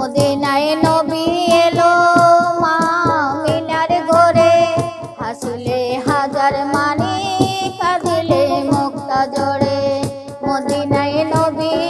মদিনায় নবী এলো মা মিনার ঘরে। হাসলে হাজার মানি কাঁদিলে মুক্তা জোরে। মদিনায় নবী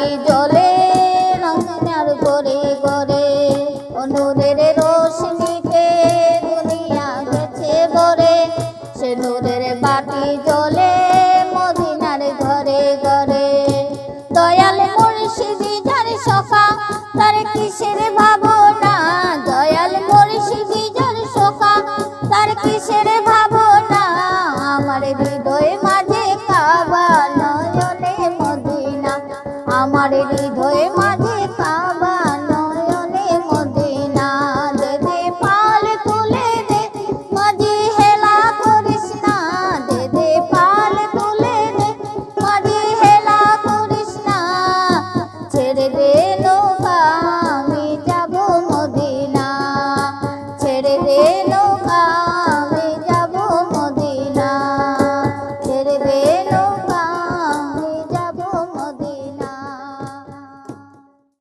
বাতি জ্বলে রঙিনার ঘরে ঘরে। অনুরের রোশনিতে দুনিয়া গেছে বরে সে নূরের আমার হৃদয় মাঝে কাবা নয়নে মদিনা দে পাল তুলে দে, মাঝে হেলা করিস না দে পাল তুলে দে, মাঝে হেলা করিস না, ছেড়ে দে নৌকা, আমি যাব মদিনা, ছেড়ে দে নৌকা।